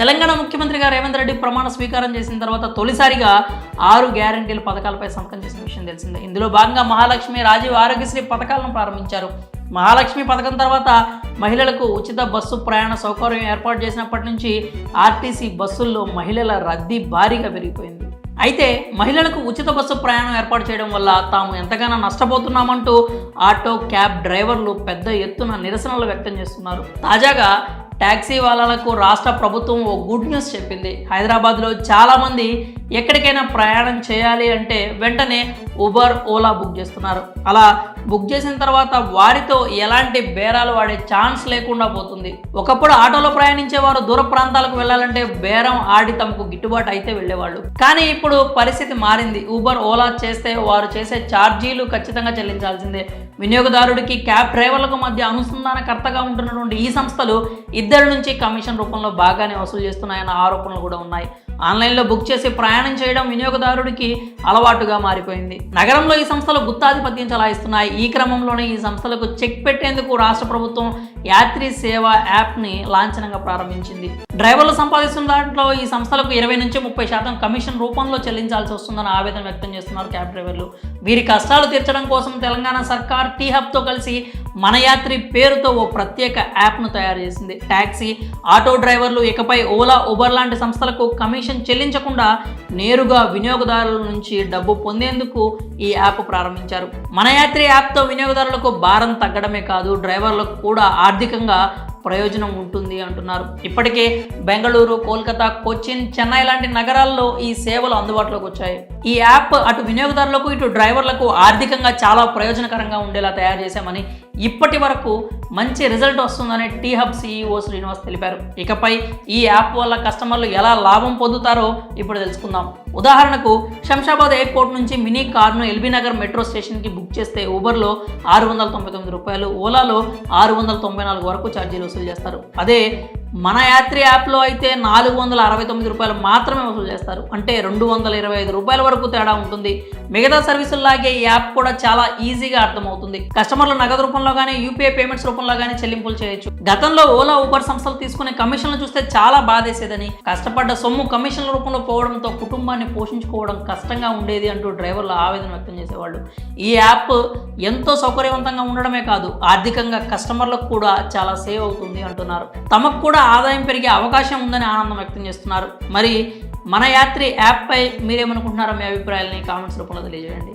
తెలంగాణ ముఖ్యమంత్రిగా రేవంత్ రెడ్డి ప్రమాణ స్వీకారం చేసిన తర్వాత తొలిసారిగా ఆరు గ్యారంటీల పథకాలపై సంతకం చేసిన విషయం తెలిసిందే. ఇందులో భాగంగా మహాలక్ష్మి రాజీవ్ ఆరోగ్యశ్రీ పథకాలను ప్రారంభించారు. మహాలక్ష్మి పథకం తర్వాత మహిళలకు ఉచిత బస్సు ప్రయాణ సౌకర్యం ఏర్పాటు చేసినప్పటి నుంచి ఆర్టీసీ బస్సుల్లో మహిళల రద్దీ భారీగా పెరిగిపోయింది. అయితే మహిళలకు ఉచిత బస్సు ప్రయాణం ఏర్పాటు చేయడం వల్ల తాము ఎంతగానో నష్టపోతున్నామంటూ ఆటో క్యాబ్ డ్రైవర్లు పెద్ద ఎత్తున నిరసనలు వ్యక్తం చేస్తున్నారు. తాజాగా ట్యాక్సీ వాళ్ళకు రాష్ట్ర ప్రభుత్వం ఓ గుడ్ న్యూస్ చెప్పింది. హైదరాబాద్లో చాలామంది ఎక్కడికైనా ప్రయాణం చేయాలి అంటే వెంటనే ఉబర్ ఓలా బుక్ చేస్తున్నారు. అలా బుక్ చేసిన తర్వాత వారితో ఎలాంటి బేరాలు వాడే ఛాన్స్ లేకుండా పోతుంది. ఒకప్పుడు ఆటోలో ప్రయాణించే వారు దూర ప్రాంతాలకు వెళ్ళాలంటే బేరం ఆడి తమకు గిట్టుబాటు అయితే వెళ్ళేవాళ్ళు. కానీ ఇప్పుడు పరిస్థితి మారింది. ఊబర్ ఓలా చేస్తే వారు చేసే ఛార్జీలు ఖచ్చితంగా చెల్లించాల్సిందే. వినియోగదారుడికి క్యాబ్ డ్రైవర్లకు మధ్య అనుసంధానకర్తగా ఉంటున్నటువంటి ఈ సంస్థలు ఇద్దరి నుంచి కమిషన్ రూపంలో బాగానే వసూలు చేస్తున్నాయన్న ఆరోపణలు కూడా ఉన్నాయి. ఆన్లైన్లో బుక్ చేసి ప్రయాణం చేయడం వినియోగదారుడికి అలవాటుగా మారిపోయింది. నగరంలో ఈ సంస్థలు గుత్తాధిపత్యం చలాయిస్తున్నాయి. ఈ క్రమంలోనే ఈ సంస్థలకు చెక్ పెట్టేందుకు రాష్ట్ర ప్రభుత్వం యాత్రి సేవ యాప్ని లాంఛనంగా ప్రారంభించింది. డ్రైవర్లు సంపాదిస్తున్న దాంట్లో ఈ సంస్థలకు ఇరవై నుంచి ముప్పై శాతం కమిషన్ రూపంలో చెల్లించాల్సి వస్తుందని ఆవేదన వ్యక్తం చేస్తున్నారు క్యాబ్ డ్రైవర్లు. వీరి కష్టాలు తీర్చడం కోసం తెలంగాణ సర్కార్ టీ హబ్తో కలిసి మన యాత్రి పేరుతో ఓ ప్రత్యేక యాప్ను తయారు చేసింది. ట్యాక్సీ ఆటో డ్రైవర్లు ఇకపై ఓలా ఉబర్ లాంటి సంస్థలకు కమిషన్ చెల్లించకుండా నేరుగా వినియోగదారుల నుంచి డబ్బు పొందేందుకు ఈ యాప్ ప్రారంభించారు. మన యాత్రి యాప్తో వినియోగదారులకు భారం తగ్గడమే కాదు డ్రైవర్లకు కూడా ఆర్థికంగా ప్రయోజనం ఉంటుంది అంటున్నారు. ఇప్పటికే బెంగళూరు కోల్కతా కొచ్చిన్ చెన్నై లాంటి నగరాల్లో ఈ సేవలు అందుబాటులోకి వచ్చాయి. ఈ యాప్ అటు వినియోగదారులకు ఇటు డ్రైవర్లకు ఆర్థికంగా చాలా ప్రయోజనకరంగా ఉండేలా తయారు చేశామని ఇప్పటి వరకు మంచి రిజల్ట్ వస్తుందని టీ హబ్ సీఈఓ శ్రీనివాస్ తెలిపారు. ఇకపై ఈ యాప్ వల్ల కస్టమర్లు ఎలా లాభం పొందుతారో ఇప్పుడు తెలుసుకుందాం. ఉదాహరణకు శంషాబాద్ ఎయిర్పోర్ట్ నుంచి మినీ కార్ను ఎల్బీ నగర్ మెట్రో స్టేషన్కి బుక్ చేస్తే ఊబర్లో ఆరు వందల తొంభై తొమ్మిది రూపాయలు ఓలాలో ఆరు వందల తొంభై నాలుగు వరకు ఛార్జీలు వసూలు చేస్తారు. అదే మన యాత్రి యాప్లో అయితే నాలుగు వందల అరవై తొమ్మిది రూపాయలు మాత్రమే వసూలు చేస్తారు. అంటే రెండు వందల ఇరవై ఐదు రూపాయల వరకు తేడా ఉంటుంది. మిగతా సర్వీసుల్లాగే ఈ యాప్ కూడా చాలా ఈజీగా అర్థమవుతుంది. కస్టమర్లు నగదు రూపంలో కానీ యూపీఐ పేమెంట్స్ రూపంలో కానీ చెల్లింపులు చేయొచ్చు. గతంలో ఓలా ఊబర్ సంస్థలు తీసుకునే కమిషన్లు చూస్తే చాలా బాధేసేదని కష్టపడ్డ సొమ్ము కమిషన్ల రూపంలో పోవడంతో కుటుంబాన్ని పోషించుకోవడం కష్టంగా ఉండేది అంటూ డ్రైవర్లు ఆవేదన వ్యక్తం చేసేవాళ్ళు. ఈ యాప్ ఎంతో సౌకర్యవంతంగా ఉండడమే కాదు ఆర్థికంగా కస్టమర్లకు కూడా చాలా సేవ్ అవుతుంది అంటున్నారు. తమకు కూడా కూడా ఆదాయం పెరిగే అవకాశం ఉందని ఆనందం వ్యక్తం చేస్తున్నారు. మరి మన యాత్రి యాప్పై మీరేమనుకుంటున్నారో మీ అభిప్రాయాలని కామెంట్స్ రూపంలో తెలియజేయండి.